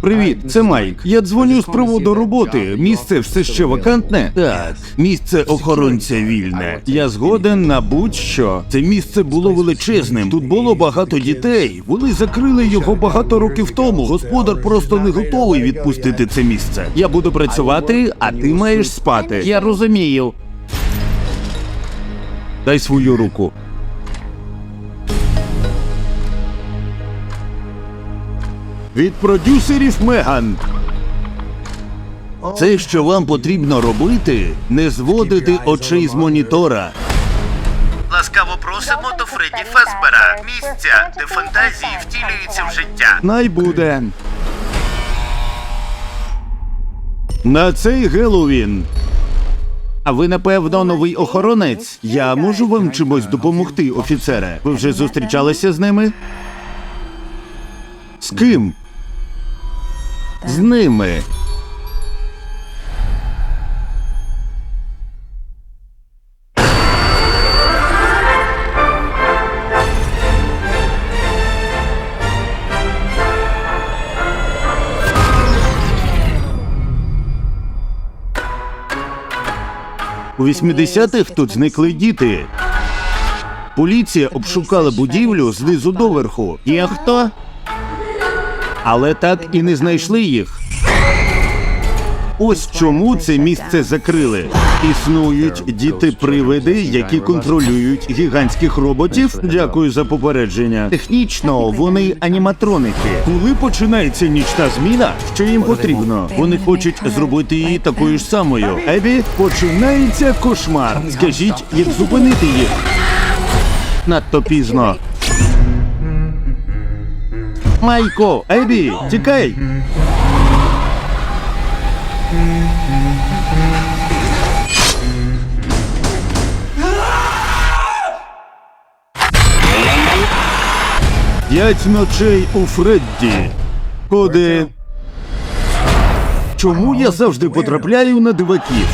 Привіт, це Майк. Я дзвоню з приводу роботи. Місце все ще вакантне? Так, місце охоронця вільне. Я згоден на будь-що. Це місце було величезним. Тут було багато дітей. Вони закрили його багато років тому. Господар просто не готовий відпустити це місце. Я буду працювати, а ти маєш спати. Я розумію. Дай свою руку. Від продюсерів Меган. Це, що вам потрібно робити, не зводити очей з монітора. Ласкаво просимо до Фредді Фазбера, місця, де фантазії втілюються в життя. Най буде. На цей Геловін. А ви, напевно, новий охоронець. Я можу вам чимось допомогти, офіцере. Ви вже зустрічалися з ними? З ким? З ними. У 80-х тут зникли діти. Поліція обшукала будівлю знизу доверху. Є хто? Але так і не знайшли їх. Ось чому це місце закрили. Існують діти-привиди, які контролюють гігантських роботів. Дякую за попередження. Технічно вони аніматроники. Коли починається нічна зміна, що їм потрібно? Вони хочуть зробити її такою ж самою. Ебі, починається кошмар. Скажіть, як зупинити їх? Надто пізно. Майко, Ебі, тікай! П'ять ночей у Фредді. Коди. Чому я завжди потрапляю на диваків?